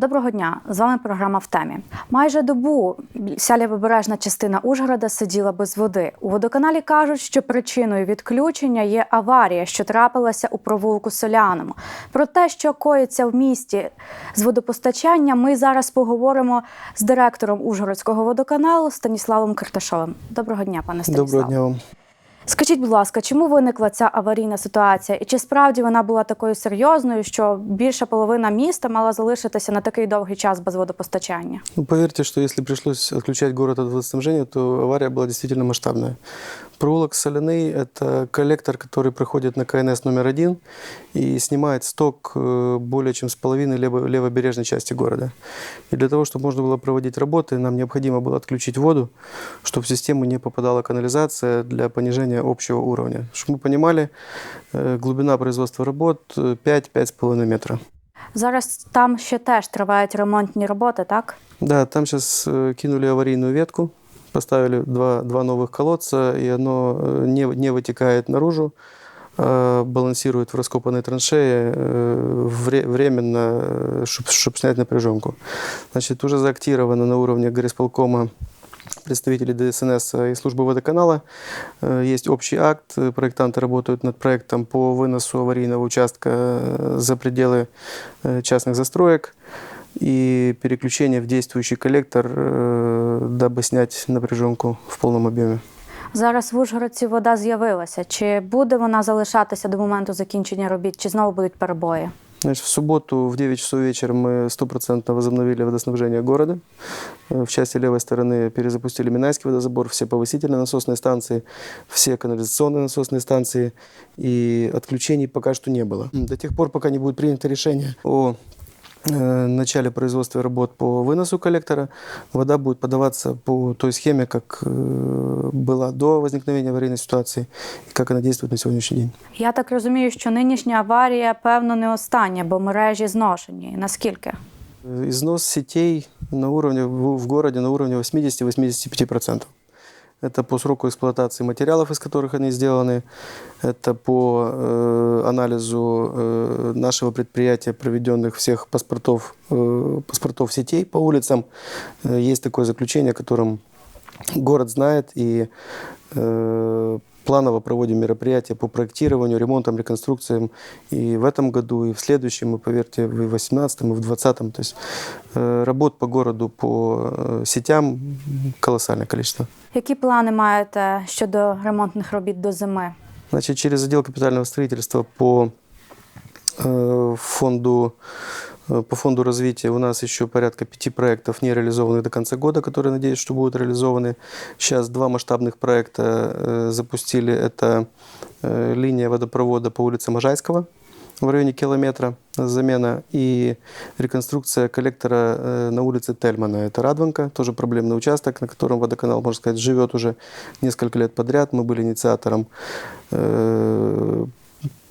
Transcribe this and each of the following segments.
Доброго дня! З вами програма в темі. Майже добу вся лівобережна частина Ужгорода сиділа без води. У водоканалі кажуть, що причиною відключення є аварія, що трапилася у провулку Соляному. Про те, що коїться в місті з водопостачанням, ми зараз поговоримо з директором Ужгородського водоканалу Станіславом Карташовим. Доброго дня, пане Станіслав. Доброго дня вам. Скажіть, будь ласка, чому виникла ця аварійна ситуація? І чи справді вона була такою серйозною, що більша половина міста мала залишитися на такий довгий час без водопостачання? Ну, поверьте, що якщо прийшлося відключати город від водоснабження, то аварія була дійсно масштабная. Проволок Соляный – это коллектор, который проходит на КНС номер один и снимает сток э, более чем с половины лево- левобережной части города. И для того, чтобы можно было проводить работы, нам необходимо было отключить воду, чтобы в систему не попадала канализация для понижения общего уровня. Чтобы мы понимали, э, глубина производства работ э, 5-5,5 метра. Зараз там ще теж тривають ремонтні роботи, так? Да, там сейчас кинули аварийную ветку, поставили два, два новых колодца, и оно э, не, не вытекает наружу, а балансирует в раскопанной траншее э, вре- временно, чтобы снять напряженку. Значит, уже заактировано на уровне горисполкома представителей ДСНС и службы водоканала. Э, Есть общий акт, э, проектанты работают над проектом по выносу аварийного участка э, за пределы э, частных застроек и переключение в действующий коллектор, э, дабы снять напряженку в полном объеме. Зараз в Ужгородці вода з'явилася. Чи буде вона залишатися до моменту закінчення робіт, чи знову будуть перебої? Значит, в субботу в 9 часов вечера мы стопроцентно возобновили водоснабжение города. Э, В части левой стороны перезапустили Минайский водозабор, все повысительные насосные станции, все канализационные насосные станции. И отключений пока что не было. До тех пор, пока не будет принято решение о э, начале производства работ по выносу коллектора, вода будет подаваться по той схеме, как э, была до возникновения аварийной ситуации и как она действует на сегодняшний день. Я так розумію, що нинішня аварія, певно, не остання, бо мережі зношені. Наскільки? Износ сетей на уровне, в в городе на уровне 80-85%. Это по сроку эксплуатации материалов, из которых они сделаны. Это по э, анализу э, нашего предприятия, проведенных всех паспортов, э, паспортов сетей по улицам. Э, есть такое заключение, которым город знает и э, планово проводим мероприятия по проектированию, ремонтам, реконструкциям. И в этом году, и в следующем, и, поверьте, и в 2018, и в 2020. То есть э, работ по городу, по э, сетям колоссальное количество. Які плани маєте щодо ремонтних робіт до зими? Значит, через отдел капитального строительства по э, фонду э, по фонду развития у нас еще порядка пяти проектов не реализованных до конца года, которые, надеюсь, что будут реализованы. Сейчас два масштабных проекта э, запустили. Это э, линия водопровода по улице Можайского в районе километра замена и реконструкция коллектора э, на улице Тельмана. Это Радванка, тоже проблемный участок, на котором водоканал, можно сказать, живет уже несколько лет подряд. Мы были инициатором э,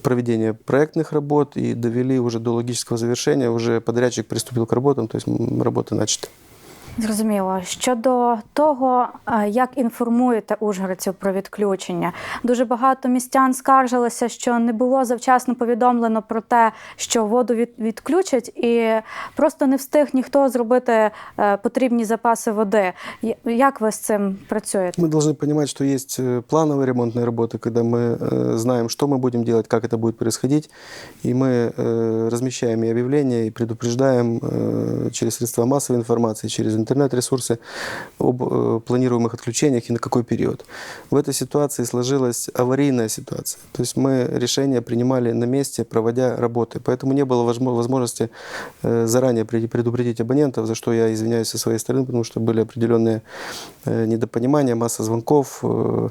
проведения проектных работ и довели уже до логического завершения. Уже подрядчик приступил к работам, то есть м, работы начаты. Зрозуміло. Щодо того, е, як інформуєте ужгородців про відключення, дуже багато містян скаржилися, що не було завчасно повідомлено про те, що воду від, відключать, і просто не встиг ніхто зробити е, потрібні запаси води. Я- Як ви з цим працюєте? Мы должны понимать, что есть э, плановые ремонтные работы, когда мы э, знаем, что мы будем делать, как это будет происходить, и мы э, размещаем и объявления, и предупреждаем э, через средства массовой информации, через интернет-ресурсы об э, планируемых отключениях и на какой период. В этой ситуации сложилась аварийная ситуация. То есть мы решения принимали на месте, проводя работы. Поэтому не было возможно- возможности э, заранее пред- предупредить абонентов, за что я извиняюсь со своей стороны, потому что были определенные э, недопонимания, масса звонков, э,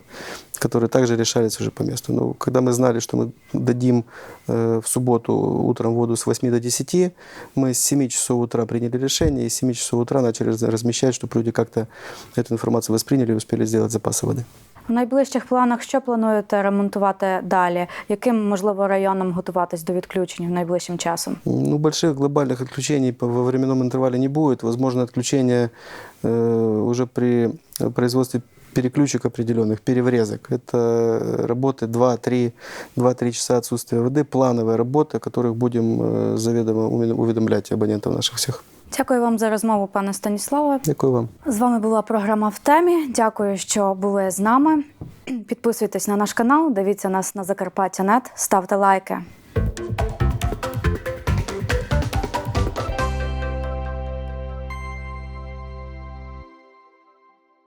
которые также решались уже по месту. Но когда мы знали, что мы дадим э, в субботу утром воду с 8 до 10, мы с 7 часов утра приняли решение, и с 7 часов утра начали размещать, чтобы люди как-то эту информацию восприняли и успели сделать запасы воды. В найближчих планах що плануєте ремонтувати далі? Яким можливо районам готуватись до відключення найближчим часом? Ну, больших глобальных отключений по- во временном интервале не будет. Возможно, отключение э, уже при производстве переключек определенных, переврезок. Это работы 2-3 2-3 часа отсутствия воды, плановые работы, о которых будем э, заведомо уведомлять абонентов наших всех. Дякую вам за розмову, пане Станіславе. Дякую вам. З вами була програма в темі. Дякую, що були з нами. Підписуйтесь на наш канал, дивіться нас на Закарпаття.нет, ставте лайки.